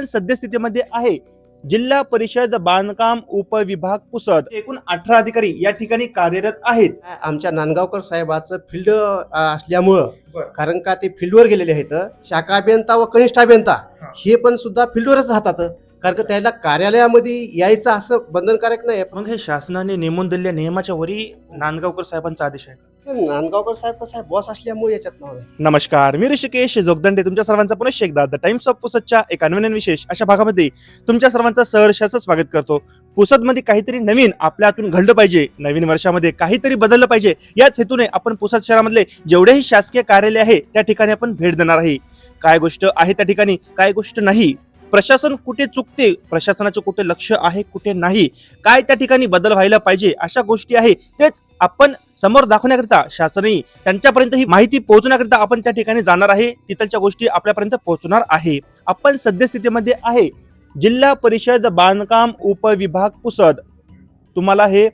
आपण सद्यस्थितीमध्ये आहे. जिल्हा परिषद बांधकाम उपविभाग पुसद एकूण अठरा अधिकारी या ठिकाणी कार्यरत आहेत. आमच्या नांदगावकर साहेबाचं फील्ड असल्यामुळं. कारण का ते फील्डवर गेलेले आहेत. शाखा अभियंता व कनिष्ठ अभियंता हा. हे पण सुद्धा फील्डवरच राहतात. कारण का त्याला कार्यालयामध्ये यायचं असं बंधनकारक नाही मग हे शासनाने नेमून दिलेल्या नियमाच्या वरी नांदगावकर साहेबांचा आदेश आहे. नांदगावकर साहेब बॉस असल्यामुळे याच्यात नाव आहे. नमस्कार मी ऋषिकेश जोगदंडे. तुमच्या सर्वांचा पुनश्च एकदा द टाइम्स ऑफ पुसदच्या एका नवीन विशेष. अशा भागामध्ये तुमच्या सर्वांचं सहर्षाचं स्वागत करतो. पुसदमध्ये काहीतरी नवीन आपल्या हातून घडलं पाहिजे. नवीन वर्षामध्ये काहीतरी बदललं पाहिजे. याच हेतूने आपण पुसद शहरामधले जेवढेही शासकीय कार्यालय आहे त्या ठिकाणी आपण भेट देणार आहे. काय गोष्ट आहे त्या ठिकाणी काय गोष्ट नाही. प्रशासन कुठे चुकते प्रशासनाचं कुठे लक्ष आहे कुठे नाही काय त्या ठिकाणी बदल व्हायला पाहिजे अशा गोष्टी आहे तेच आपण समोर दाखवण्याकरिता शासनही त्यांच्यापर्यंत ही माहिती पोहोचण्याकरिता आपण त्या ठिकाणी जाणार आहे तिथलच्या गोष्टी आपल्यापर्यंत पोहोचणार आहे. आपण सद्यस्थितीमध्ये आहे. जिल्हा परिषद बांधकाम उपविभाग पुसद. तुम्हाला हे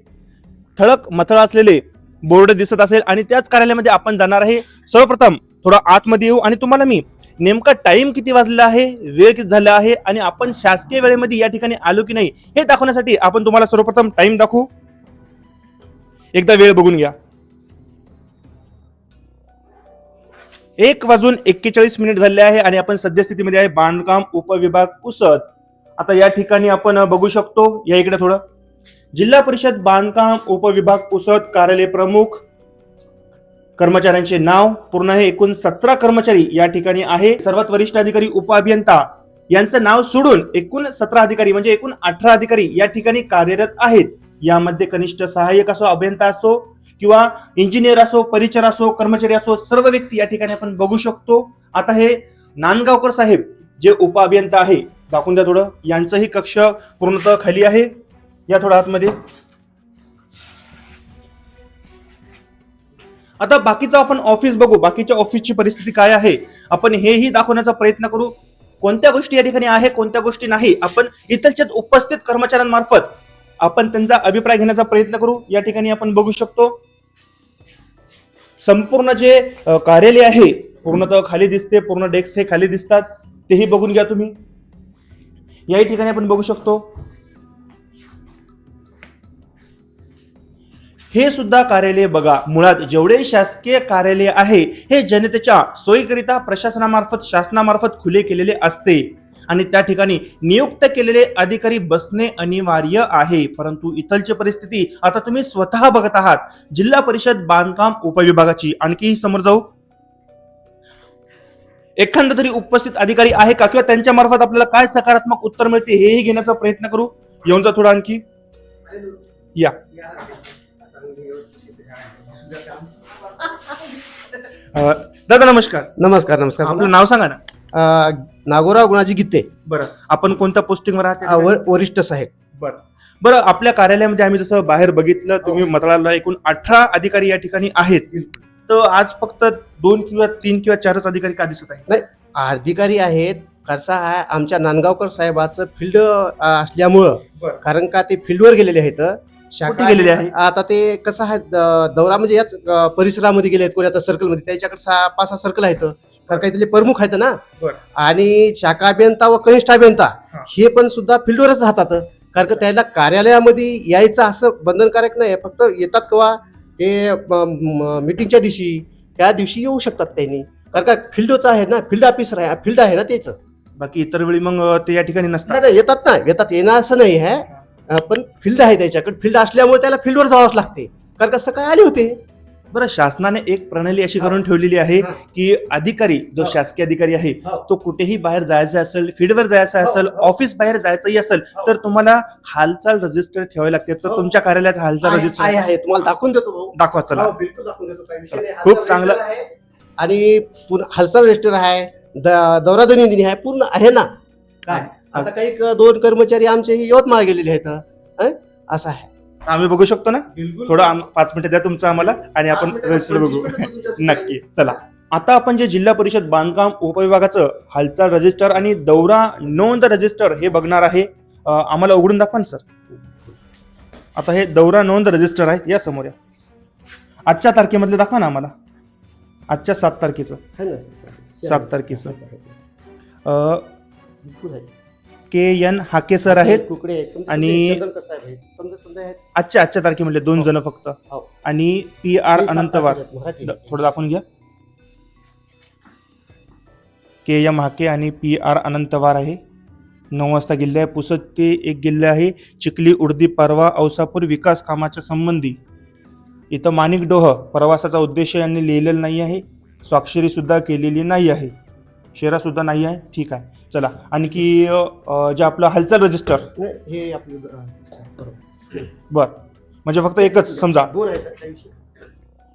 ठळक मथळ असलेले बोर्ड दिसत असेल आणि त्याच कार्यालयामध्ये आपण जाणार आहे. सर्वप्रथम थोडं आतमध्ये येऊ आणि तुम्हाला मी नेमका टाइम किती वाजलेला आहे? वेळ किती झाला आहे? आणि आपण शासकीय वेळेमध्ये या ठिकाणी आलो की नाही हे दाखवण्यासाठी आपण तुम्हाला सर्वप्रथम टाइम दाखवू. एकदा वेळ बघून घ्या. एक वाजून एक्केचाळीस मिनिट झाले आहे आणि आपण सद्यस्थितीमध्ये आहे. बांधकाम उपविभाग पुसद. आता या ठिकाणी आपण बघू शकतो. या इकडे थोडं. जिल्हा परिषद बांधकाम उपविभाग पुसद कार्यालय प्रमुख कर्मचाऱ्यांचे नाव पूर्ण हे एकूण सतरा कर्मचारी या ठिकाणी आहे. सर्वात वरिष्ठ अधिकारी उपअभियंता यांचं नाव सोडून एकूण सतरा अधिकारी म्हणजे एकूण अठरा अधिकारी या ठिकाणी कार्यरत आहेत. यामध्ये कनिष्ठ सहाय्यक असो अभियंता असो किंवा इंजिनियर असो परिचर असो कर्मचारी असो सर्व व्यक्ती या ठिकाणी आपण बघू शकतो. आता हे नांदगावकर साहेब जे उपअभियंता आहे दाखवून द्या थोडं. यांचंही कक्ष पूर्णतः खाली आहे. या थोडं आतमध्ये. आता बाकीचं आपण ऑफिस बघू. बाकीच्या ऑफिसची परिस्थिती काय आहे? आपण हेही दाखवण्याचा प्रयत्न करू. कोणत्या गोष्टी या ठिकाणी आहे कोणत्या गोष्टी नाही? आपण इथलच्याच उपस्थित कर्मचाऱ्यांमार्फत आपण त्यांचा अभिप्राय घेण्याचा प्रयत्न करू. या ठिकाणी आपण बघू शकतो. संपूर्ण जे कार्यालय आहे पूर्णतः खाली दिसते पूर्ण डेस्क हे खाली दिसतात. तेही बघून घ्या तुम्ही. याही ठिकाणी आपण बघू शकतो. हे सुद्धा कार्यालय बघा. मुळात जेवढे शासकीय कार्यालय आहे हे जनतेच्या सोयीकरिता प्रशासनामार्फत शासनामार्फत खुले केलेले असते. आणि त्या ठिकाणी नियुक्त केलेले अधिकारी बसणे अनिवार्य आहे. परंतु इथलची परिस्थिती आता तुम्ही स्वतः बघत आहात. जिल्हा परिषद बांधकाम उपविभागाची. आणखीही समोर जाऊ. एखादा तरी उपस्थित अधिकारी आहे का? किंवा त्यांच्या मार्फत आपल्याला काय सकारात्मक उत्तर मिळते हेही घेण्याचा प्रयत्न करू. येऊन जा थोडा आणखी. या. अ, दादा नमस्कार. नमस्कार नमस्कार. आपलं नाव सांगा ना. अं, नागोराव गुणाजी गीते बरं. आपण कोणत्या पोस्टिंगवर आहात अं? वर- वरिष्ठ साहेब बरं. बरं आपल्या कार्यालयामध्ये आम्ही जसं बाहेर बघितलं तुम्ही मतदाराला एकूण अठरा अधिकारी या ठिकाणी आहेत. तर आज फक्त दोन किंवा तीन किंवा चारच अधिकारी का दिसत आहे अधिकारी आहेत कसं आहे आमच्या नांदगावकर साहेबाचं फील्ड असल्यामुळं बरं. कारण का ते फील्डवर गेलेले आहेत कुठे गेलेले आहे? आता ते कसं आहे द- दौरा म्हणजे याच अं, परिसरामध्ये गेले आहेत कोणी आता सर्कलमध्ये त्याच्याकडे सहा पाच सहा सर्कल आहेत. कारण काही तिथले प्रमुख आहेत ना. बरं. आणि शाखा अभियंता व कनिष्ठ अभियंता हा. हे पण सुद्धा फील्डवरच राहतात. कारण का त्याला कार्यालयामध्ये यायचं असं बंधनकारक नाही फक्त येतात केव्हा ते मिटिंगच्या दिवशी त्या दिवशी येऊ शकतात त्यांनी. कारण का फील्डच आहे ना फील्ड ऑफिसर आहे फील्ड आहे ना त्याचं. बाकी इतर वेळी मग अ, ते या ठिकाणी नसतात. नाही, नाही, येतात ना येतात. येणं असं नाही आहे. पण फील्ड आहे त्याच्याकडे फील्ड असल्यामुळे त्याला फील्डवर जावंच लागते कारण कसं काय आले होते बरं शासनाने एक प्रणाली अशी करून ठेवलेली आहे. की अधिकारी जो. शासकीय अधिकारी आहे. तो कुठेही बाहेर जायचा असेल फील्डवर जायचं असेल. ऑफिस बाहेर जायचंही असेल. तर तुम्हाला हालचाल रजिस्टर ठेवावे लागते तर. तुमच्या कार्यालयात हालचाल रजिस्टर आहे. तुम्हाला दाखवून देतो. दाखवा चला हो. खूप चांगलं. आणि हालचाल रजिस्टर आहे दौरा दैनंदिनी आहे पूर्ण आहे ना काय आता काही क- दोन कर्मचारी आमचे हे यवतमाळ गेलेले आहेत हं? असं आहे. आम्ही बघू शकतो ना? थोडं आम- पाच मिनिटं द्या तुमचं आम्हाला आणि आपण रजिस्टर बघू. नक्की चला. आता आपण जे जिल्हा परिषद बांधकाम उपविभागाचं हालचाल रजिस्टर आणि दौरा नोंद रजिस्टर हे बघणार आहे. अं, आम्हाला उघडून दाखवा ना सर. आता हे दौरा नोंद रजिस्टर आहे या समोर या. आजच्या तारखेमधले दाखवा ना आम्हाला. आजच्या सात तारखेचं. ना? सात तारखेचं. अं, बिलकुल आहे. के एन हाके सर आहेत. कुकडे आहेत. समजा आणि- चंदनकर साहेब आहेत. समजा समजा आहेत. आजच्या आजच्या तारखेमधले दोन जण फक्त. हो. आणि पी आर हे सात अनंतवार. आहेत, मराठी द- थोडं दाखवून घ्या. के एम हाके आणि पी आर अनंतवार आहे. नऊ वाजता गेले आहे. पुसद ते एक गेले आहे. चिखली उर्दी परवा औसापूर विकास कामाच्या संबंधी. इथं माणिक डोह प्रवासाचा उद्देश यांनी लिहिलेला नाही आहे. स्वाक्षरी सुद्धा केलेली नाही आहे. शेरा सुद्धा नाही आहे. ठीक आहे. चला. आणखी अं, जे आपलं हालचाल रजिस्टर. हे आपलं बरोबर. बर. म्हणजे फक्त एकच समजा. दोन आहेत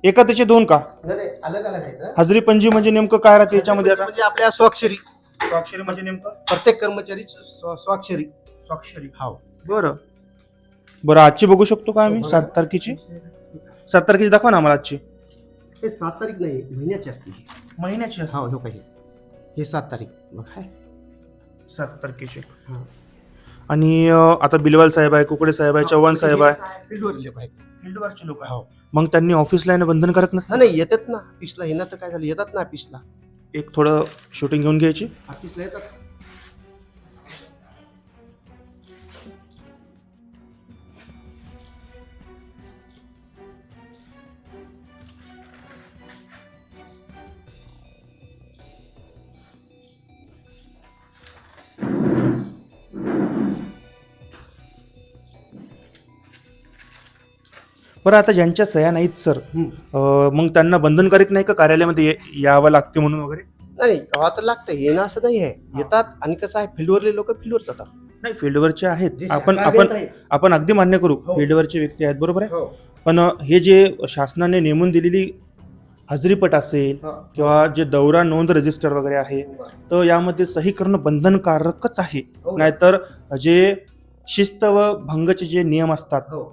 एका त्याचे दोन का? नाही नाही, अलग अलग आहेत. हजरी पंजी म्हणजे नेमकं काय राहते याच्यामध्ये आता? म्हणजे आपल्या स्वाक्षरी. स्वाक्षरी म्हणजे नेमकं? प्रत्येक कर्मचारी स्वाक्षरी. स्वाक्षरी. हो बरं. बरं आजची बघू शकतो का आम्ही? सात तारखेची? सात तारखेची दाखवा ना आम्हाला आजची. हे सात तारीख नाही महिन्याची असते. महिन्याची हो हो काही. हे सात तारीख. मग काय सात तारखेची. हा. आणि अं, आता बिलवाल साहेब आहे कुकडे साहेब आहे चव्हाण साहेब आहे. फील्डवर लोक आहेत. फील्डवरचे लोक हो. मग त्यांनी ऑफिसला येणं बंधनकारक नसतं नाही येतात ना. ऑफिसला येणार तर काय झालं? येतात ना ऑफिसला एक थोडं शूटिंग घेऊन घ्यायची. ऑफिसला येतात. बरं आता ज्यांच्या सह्या नाहीत सर मग त्यांना बंधनकारक नाही का कार्यालयामध्ये ये- यावं लागते म्हणून वगैरे नाही हवा तर लागतं येणं असं नाही आहे येतात आणि कसं आहे फील्डवरले लोक फील्डवर जातात नाही फील्डवरचे आहेत आपण आपण. आपण अगदी मान्य करू हो. फील्डवरचे व्यक्ती आहेत बरोबर आहे हो. पण हे जे शासनाने नेमून दिलेली हजरीपट असेल. किंवा जे दौरा नोंद रजिस्टर वगैरे आहे तर यामध्ये सही करणं बंधनकारकच आहे हो. नाहीतर जे शिस्त व भंगचे जे नियम असतात हो.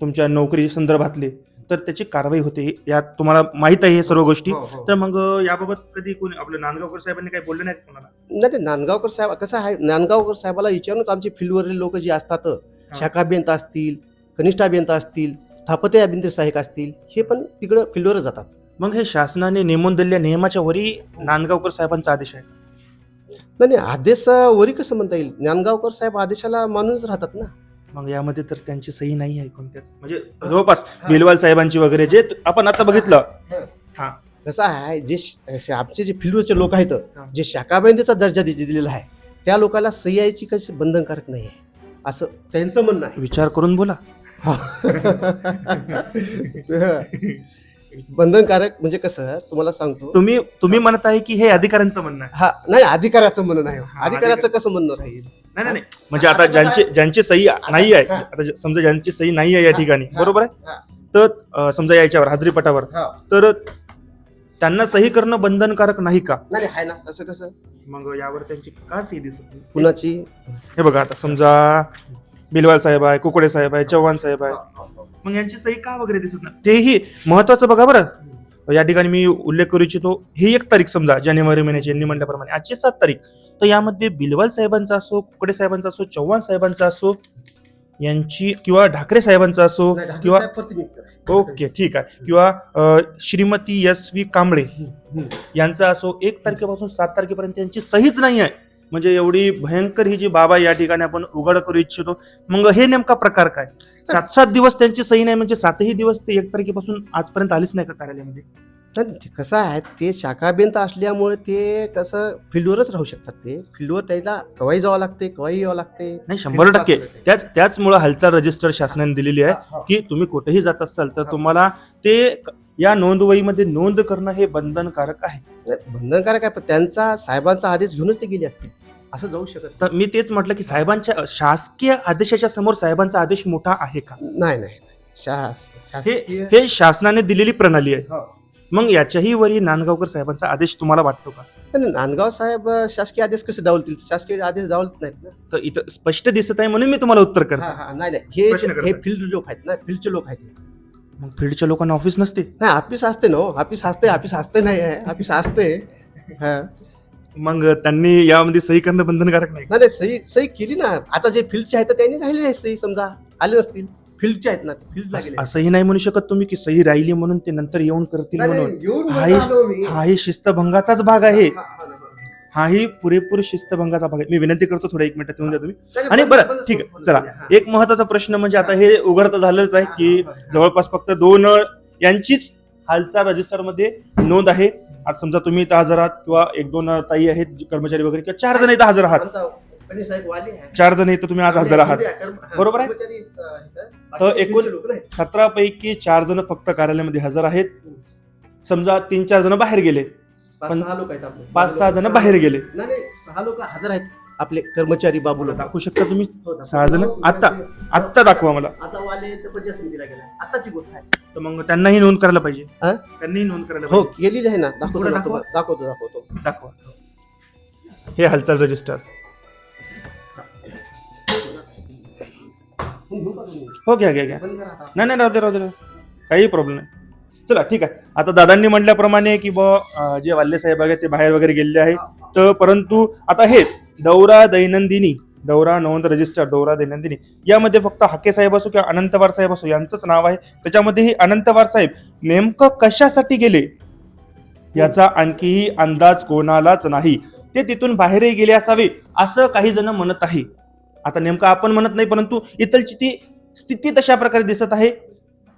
तुमच्या नोकरी संदर्भातले तर त्याची कारवाई होते यात तुम्हाला माहीत आहे हे सर्व गोष्टी. हो, हो. तर मग याबाबत कधी कोणी आपलं नांदगावकर साहेबांनी काही बोलले नाहीत कोणाला? नाही नाही, नांदगावकर साहेब कसं आहे नांदगावकर साहेबाला विचारूनच आमचे फील्डवरील लोक जे असतात शाखा अभियंता असतील कनिष्ठ अभियंता असतील स्थापत्य अभियंता सहाय्यक असतील हे पण तिकडं फील्डवरच जातात. मग हे शासनाने नेमून दिलेल्या नियमाच्या वरी नांदगावकर साहेबांचा आदेश आहे. नाही नाही आदेश अं, वरी कसं म्हणता येईल? नांदगावकर साहेब आदेशाला मानूनच राहतात ना. मग यामध्ये तर त्यांची सही नाही आहे कोणत्याच. म्हणजे जवळपास बेलवाल साहेबांची वगैरे जे आपण आता बघितलं. हा. कसं आहे जे श- आमचे जे फील्डवरचे लोक आहेत हा. जे शाखा अभियंतेचा दर्जा दि- दिलेला आहे त्या लोकांना सही यायची कशी बंधनकारक नाही आहे? असं त्यांचं म्हणणं आहे. विचार करून बोला. बंधनकारक म्हणजे कसं तुम्हाला सांगतो. तुम्ही तुम्ही म्हणत आहे की हे अधिकाऱ्यांचं म्हणणं आहे. हा नाही अधिकाऱ्याचं म्हणणं नाही हा, अधिकाऱ्याचं कसं म्हणणं राहील? नाही नाही, नाही. म्हणजे आता ज्यांची ज्यांची सही नाही आहे आता जे- समजा ज्यांची सही नाही आहे या ठिकाणी हा. बरोबर हा. आहे तर अं, समजा याच्यावर हाजरीपटावर हा. तर त्यांना सही करणं बंधनकारक नाही का? नाही आहे ना तसं कसं? मग यावर त्यांची का सही दिसत नाही? कुणाची? हे बघा आता समजा बिलवाल साहेब आहे कुकडे साहेब आहे चव्हाण साहेब आहे. मग यांची सही का वगैरे दिसत नाही? तेही महत्वाचं बघा बरं. या ठिकाणी मी उल्लेख करू इच्छितो ही एक तारीख समजा जानेवारी महिन्याची यांनी म्हणल्याप्रमाणे आजची सात तारीख तर यामध्ये बिलवाल साहेबांचा असो कुकडे साहेबांचा असो चव्हाण साहेबांचा असो यांची किंवा ढाकरे साहेबांचा असो किंवा. ओके ठीक आहे किंवा श्रीमती एस व्ही कांबळे. यांचा असो एक तारखेपासून सात तारखेपर्यंत यांची सहीच नाही आहे म्हणजे एवढी भयंकर ही जी बाबा या ठिकाणी आपण उघड करू इच्छितो. मग हे नेमका प्रकार काय? सात सात दिवस त्यांची सही नाही म्हणजे सातही दिवस ते एक तारखेपासून आजपर्यंत आलीच नाही का कार्यालयामध्ये? नाही, ते कसं आहे ते शाखा अभियंता असल्यामुळे ते कसं फील्डवरच राहू शकतात ते. फील्डवर त्याला कवाई जावं लागते कवाई यावं लागते. नाही शंभर टक्के. त्याच त्याचमुळे हालचाल रजिस्टर शासनाने दिलेली आहे. की तुम्ही कुठेही जात असाल तर. तुम्हाला ते या नोंदवहीमध्ये नोंद करणं हे बंधनकारक आहे. बंधनकारक आहे पण त्यांचा साहेबांचा आदेश घेऊनच ते गेले असतील. असं जाऊ शकत. तर मी तेच म्हटलं की साहेबांच्या शासकीय आदेशाच्या समोर साहेबांचा आदेश मोठा आहे का? नाही नाही हे शासनाने दिलेली प्रणाली आहे. हो. मग याच्याही वरी नांदगावकर साहेबांचा आदेश तुम्हाला वाटतो का? नाही, नांदगाव साहेब शासकीय आदेश कसे डावलतील? शासकीय आदेश डावलत नाहीत ना. तर इथं स्पष्ट दिसत आहे म्हणून मी तुम्हाला उत्तर करतो. हा, नाही नाही. हे. हे फील्ड लोक आहेत ना फील्डचे लोक आहेत. मग फील्डच्या लोकांना ऑफिस नसते. नाही ऑफिस असते ना हो. ऑफिस असते ऑफिस असते नाही आहे. ऑफिस असते. हा. मग त्यांनी यामध्ये सही करणं बंधनकारक नाही नाही नाही सही सही केली ना. आता जे फील्डचे आहेत त्यांनी राहिलेले आहेत सही समजा. आले नसतील फील्डचे आहेत ना फील्ड अस- असंही नाही म्हणू शकत तुम्ही की सही राहिली म्हणून ते नंतर येऊन करतील म्हणून. ही शिस्तभंगाचाच भाग आहे. हाही पुरेपूर शिस्तभंगाचा भाग आहे. मी विनंती करतो थोडा एक मिनिट येऊन द्या तुम्ही. आणि बरं ठीक आहे चला. एक महत्त्वाचा प्रश्न म्हणजे आता हे उघडतं झालंच आहे की जवळपास फक्त दोन यांचीच हालचाल रजिस्टरमध्ये नोंद आहे. आता समजा तुम्ही हजर आहात किंवा एक दोन ताई आहेत कर्मचारी वगैरे किंवा चार जण इथं हजर आहात. चार जण इथं तुम्ही आज हजर आहात. बरोबर आहे? तर एकूण- सतरा पैकी चार जण फक्त कार्यालयामध्ये हजर आहेत. समजा तीन चार जण बाहेर गेले. पाच पण- सहा लोक आहेत आपले. पाच सहा जण बाहेर गेले. नाही नाही सहा लोक हजर आहेत. आपले कर्मचारी बाबू लोक दाखवू शकता तुम्ही? हो, सहा जण? आत्ता? आत्ता दाखवा मला. आता वाले तर पंचायत समितीला गेला. आताची गोष्ट आहे. तर मग त्यांनाही नोंद करायला पाहिजे. हा? त्यांनीही नोंद करायला हो पाहिजे. गेलेली आहे ना. दाखवतो पुढे ना दाखवा. तुम्हाला. दाखवतो दाखवतो. दाखवा. हे हालचाल रजिस्टर हो घ्या घ्या घ्या. बंद करा आता. नाही नाही राहू दे राहू दे राहू दे. काही प्रॉब्लेम नाही. चला ठीक आहे. आता दादांनी म्हटल्याप्रमाणे की बा जे वाल्ले साहेब आहेत ते बाहेर वगैरे गेलेले आहे तर परंतु आता हेच दौरा दैनंदिनी दौरा नोंद रजिस्टर दौरा दैनंदिनी यामध्ये फक्त हाके साहेब असो किंवा अनंतवार साहेब असो यांचंच नाव आहे. त्याच्यामध्येही अनंतवार साहेब नेमकं कशासाठी गेले? याचा आणखीही अंदाज कोणालाच नाही. ते तिथून बाहेरही गेले असावे असं काही जण म्हणत आहे. आता नेमकं आपण म्हणत नाही परंतु इथलची ती स्थिती तशा प्रकारे दिसत आहे.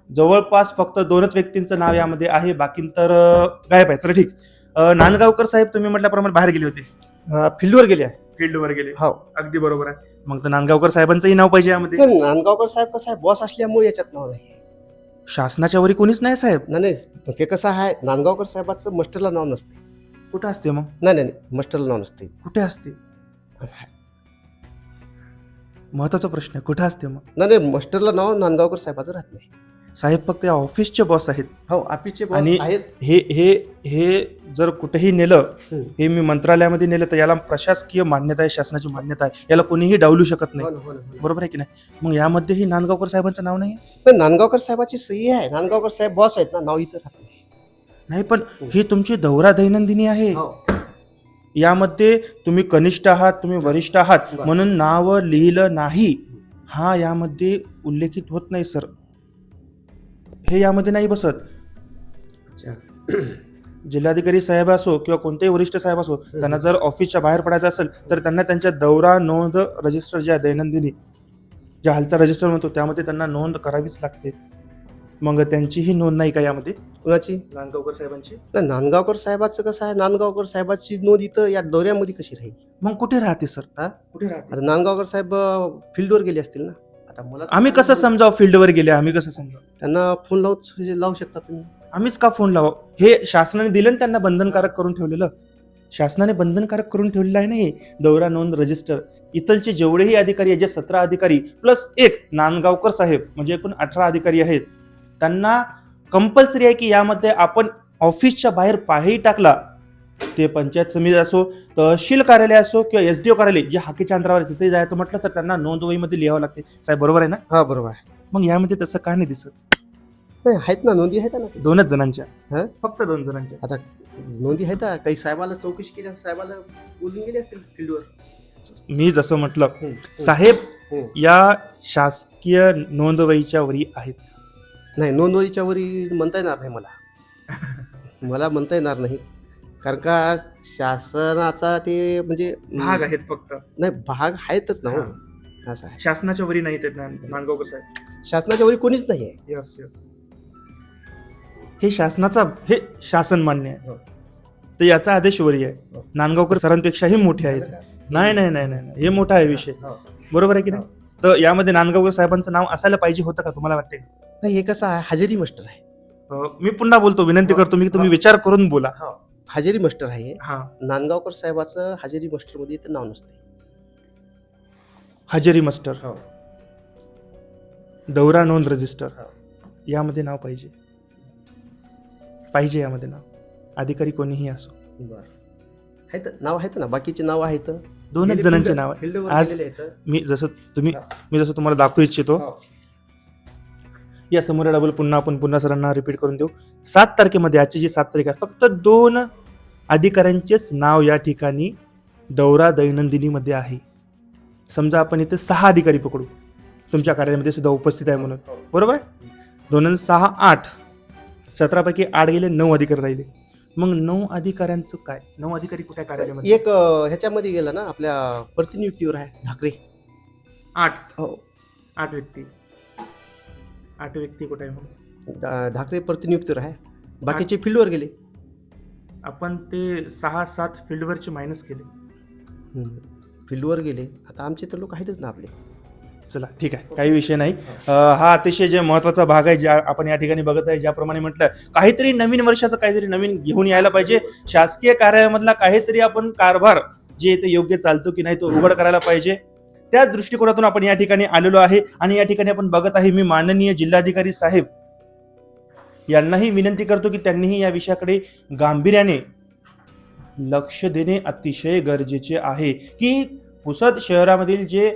जवळपास फक्त दोनच व्यक्तींचं नाव यामध्ये आहे. बाकी तर गायब आहे. चला ठीक. नांदगावकर साहेब तुम्ही म्हटल्याप्रमाणे बाहेर गेले होते. फील्डवर गेले आहे. फील्डवर गेले. हो. अगदी बरोबर आहे. मग तर नांदगावकर साहेबांचंही नाव पाहिजे यामध्ये. नांदगावकर साहेब कसं आहे बॉस असल्यामुळे याच्यात नाव नाही. शासनाच्या वरी कोणीच नाही साहेब? नाही नाही. ते कसं आहे नांदगावकर साहेबाचं मस्टरला नाव नसते. कुठं असते मग? नाही नाही नाही. मस्टरला नाव नसते. कुठे असते. महत्त्वाचा प्रश्न आहे. कुठे असते मग? नाही नाही. मस्टरला नाव नांदगावकर साहेबाचं राहत नाही. साहेब फक्त या ऑफिसचे बॉस आहेत. हो ऑफिसचे boss आणि- आहेत. हे हे हे जर कुठेही नेलं. हे मी मंत्रालयामध्ये नेलं तर याला प्रशासकीय मान्यता आहे शासनाची मान्यता आहे. याला कोणीही डावलू शकत हो नाही हो हो ना. बरोबर आहे की नाही? मग यामध्येही नांदगावकर साहेबांचं नाव नाही पण नांदगावकर साहेबाची सही आहे. नांदगावकर साहेब बॉस आहेत ना नाव इथं राहत नाही. पण ही तुमची दौरा दैनंदिनी आहे. हो. यामध्ये तुम्ही कनिष्ठ आहात तुम्ही वरिष्ठ आहात. म्हणून नाव लिहिलं नाही. हा यामध्ये उल्लेखित होत नाही सर. हे यामध्ये नाही बसत. अच्छा. जिल्हाधिकारी साहेब असो किंवा कोणतेही वरिष्ठ साहेब असो त्यांना जर ऑफिसच्या बाहेर पडायचं असेल तर त्यांना त्यांच्या दौरा नोंद रजिस्टर जे आहे दैनंदिनी ज्या हालचा रजिस्टर म्हणतो त्यामध्ये त्यांना नोंद करावीच लागते. मग त्यांचीही नोंद नाही का यामध्ये? कुणाची? नांदगावकर साहेबांची. नाही नांदगावकर साहेबाचं कसं आहे? नांदगावकर साहेबाची नोंद इथं या दौऱ्यामध्ये कशी राहील? मग कुठे राहते सर? हा? कुठे राहते? आता नांदगावकर साहेब फील्डवर गेले असतील ना? आता मला आम्ही कसं समजावं फील्डवर गेले आम्ही कसं समजावं? त्यांना फोन लावून लावू शकता तुम्ही? आम्हीच का फोन लावा हे शासनाने दिलं ना त्यांना बंधनकारक करून ठेवलेलं. शासनाने बंधनकारक करून ठेवलेलं आहे नाही दौरा नोंद रजिस्टर. इथलचे जेवढेही अधिकारी आहेत जे सतरा अधिकारी प्लस एक नांदगावकर साहेब म्हणजे एकूण अठरा अधिकारी आहेत त्यांना कंपल्सरी आहे की यामध्ये आपण ऑफिसच्या बाहेर पायही टाकला ते पंचायत समिती असो तहसील कार्यालय असो किंवा एस डी ओ कार्यालय जे हाकेच्या अंतरावर तिथे जायचं म्हटलं तर त्यांना नोंदवहीमध्ये लिहावं लागते. साहेब बरोबर आहे ना? हा बरोबर आहे. मग यामध्ये तसं का नाही दिसत. नाही आहेत ना नोंदी आहेत ना? दोनच जणांच्या. हा? फक्त दोन जणांच्या. आता नोंदी आहेत ना? काही साहेबाला चौकशी केली असं साहेबाला बोलून गेले असतील फील्डवर? मी जसं म्हटलं. साहेब. या शासकीय नोंदवहीच्या वरी आहेत. नाही नोंदवहीच्या वरी म्हणता येणार नाही मला. मला म्हणता येणार नाही. कारण का शासनाचा ते म्हणजे भाग आहेत फक्त. नाही भाग आहेतच ना हो. असं आहे. शासनाच्या वरी नाहीत आहेत ना- नांदगावकर साहेब शासनाच्या वरी कोणीच नाही आहे. यस यस हे शासनाचा हे शासन मान्य आहे. हो. तर याचा आदेश वरी आहे. हो. नांदगावकर सरांपेक्षाही मोठे आहेत. नाही नाही नाही नाही नाही. हे मोठा आहे विषय. बरोबर आहे की नाही? तर यामध्ये नांदगावकर साहेबांचं नाव असायला पाहिजे होतं का तुम्हाला वाटते नाही हे कसं आहे? हजेरी मास्टर आहे. अं, मी पुन्हा बोलतो. विनंती. करतो. मी तुम्ही विचार करून बोला. हजेरी मास्टर आहे. हा. नांदगावकर साहेबाचं हजेरी मास्टरमध्ये इथं नाव नसते हजेरी मस्टर. हो. दौरा नोंद रजिस्टर. हो. यामध्ये नाव पाहिजे. पाहिजे यामध्ये नाव. अधिकारी कोणीही असो. बरं. आहेत नाव आहेत ना? बाकीचे नाव आहेत? दोनच जणांचे नाव आहे फील्डवर आज- गेलेले आहेत. मी जसं तुम्ही हा. मी जसं तुम्हाला दाखवू इच्छितो हो. या समोर डबल पुन्हा आपण पुन्हा सरांना रिपीट करून देऊ. सात तारखेमध्ये आजची जी सात तारीख आहे फक्त दोन अधिकाऱ्यांचेच नाव या ठिकाणी दौरा दैनंदिनीमध्ये आहे. समजा आपण इथे सहा अधिकारी पकडू. तुमच्या कार्यालयामध्ये सुद्धा उपस्थित आहे म्हणून. बरोबर आहे? दोन सहा आठ. सतरापैकी आठ गेले नऊ अधिकारी राहिले. मग नऊ अधिकाऱ्यांचं काय? नऊ अधिकारी कुठे कार्यालयामध्ये? एक अं, ह्याच्यामध्ये गेला ना आपल्या प्रतिनियुक्तीवर आहे ढाकरे आठ. हो. आठ व्यक्ती. आठ व्यक्ती कुठे आहे मग? प्रतिनियुक्तीवर आहे. बाकीचे फील्डवर गेले. आपण ते सहा सात फील्डवरचे मायनस केले. फील्डवर गेले. आता आमचे तर लोक आहेतच ना आपले. चला ठीक आहे. काही विषय नाही. हा अतिशय जे महत्त्वाचा भाग आहे ज्या आपण या ठिकाणी बघत आहे ज्याप्रमाणे म्हटलं काहीतरी नवीन वर्षाचं काहीतरी नवीन घेऊन यायला पाहिजे. शासकीय कार्यालयामधला काहीतरी आपण कारभार जे ते योग्य चालतो की नाही तो उघड करायला पाहिजे. त्या दृष्टिकोनातून आपण या ठिकाणी आलेलो आहे. आणि या ठिकाणी आपण बघत आहे मी माननीय जिल्हाधिकारी साहेब यांनाही विनंती करतो की त्यांनीही या विषयाकडे गांभीर्याने लक्ष देणे अतिशय गरजेचे आहे. की पुसद शहरामधील जे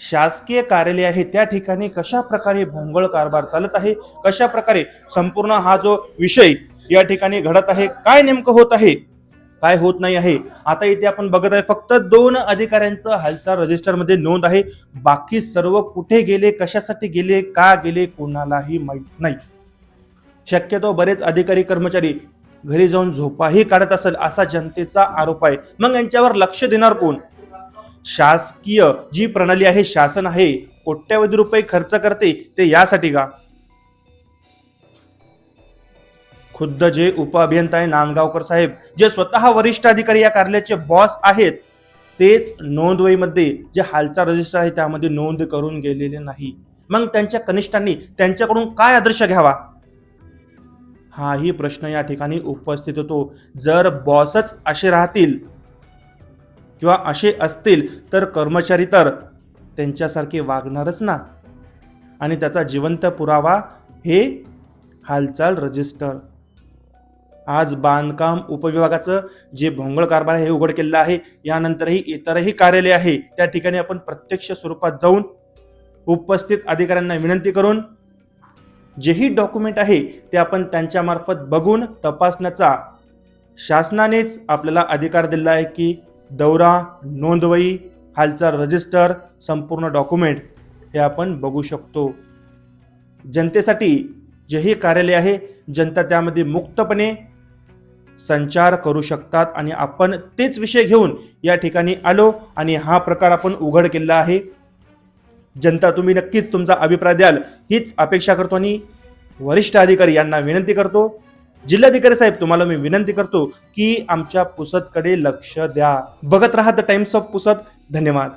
शासकीय कार्यालय आहे त्या ठिकाणी कशा प्रकारे भोंगळ कारभार चालत आहे कशा प्रकारे संपूर्ण हा जो विषय या ठिकाणी घडत आहे काय नेमकं होत आहे काय होत नाही आहे आता इथे आपण बघत आहे फक्त दोन अधिकाऱ्यांचं हालचाल रजिस्टरमध्ये नोंद आहे. बाकी सर्व कुठे गेले कशासाठी गेले का गेले कोणालाही माहीत नाही. शक्यतो बरेच अधिकारी कर्मचारी घरी जाऊन झोपाही काढत असेल असा जनतेचा आरोप आहे. मग यांच्यावर लक्ष देणार कोण? शासकीय जी प्रणाली आहे शासन आहे कोट्यावधी रुपये खर्च करते ते यासाठी का? खुद्द जे उपअभियंता आहे नांदगावकर साहेब जे स्वतः वरिष्ठ अधिकारी या कार्यालयाचे बॉस आहेत तेच नोंदवहीमध्ये जे हालचाल रजिस्टर आहे त्यामध्ये नोंद करून गेलेले नाही. मग त्यांच्या कनिष्ठांनी त्यांच्याकडून काय आदर्श घ्यावा? हाही प्रश्न या ठिकाणी उपस्थित होतो. जर बॉसच असे राहतील किंवा असे असतील तर कर्मचारी तर त्यांच्यासारखे वागणारच ना. आणि त्याचा जिवंत पुरावा हे हालचाल रजिस्टर आज बांधकाम उपविभागाचं जे भोंगळ कारभार आहे हे उघड केलेलं आहे. यानंतरही इतरही कार्यालय आहे. त्या ठिकाणी आपण प्रत्यक्ष स्वरूपात जाऊन उपस्थित अधिकाऱ्यांना विनंती करून जेही डॉक्युमेंट आहे ते आपण त्यांच्यामार्फत बघून तपासण्याचा शासनानेच आपल्याला अधिकार दिला आहे की दौरा नोंदवही हालचाल रजिस्टर संपूर्ण डॉक्युमेंट हे आपण बघू शकतो. जनतेसाठी जेही कार्यालय आहे जनता त्यामध्ये मुक्तपणे संचार करू शकतात आणि आपण तेच विषय घेऊन या ठिकाणी आलो आणि हा प्रकार आपण उघड केला आहे. जनता तुम्ही नक्कीच तुमचा अभिप्राय द्याल. हीच अपेक्षा करतो आणि वरिष्ठ अधिकारी यांना विनंती करतो. जिल्हाधिकारी साहेब तुम्हाला मी विनंती करतो की आमच्या पुसदकडे लक्ष द्या. बघत राहा द टाइम्स ऑफ पुसद. धन्यवाद.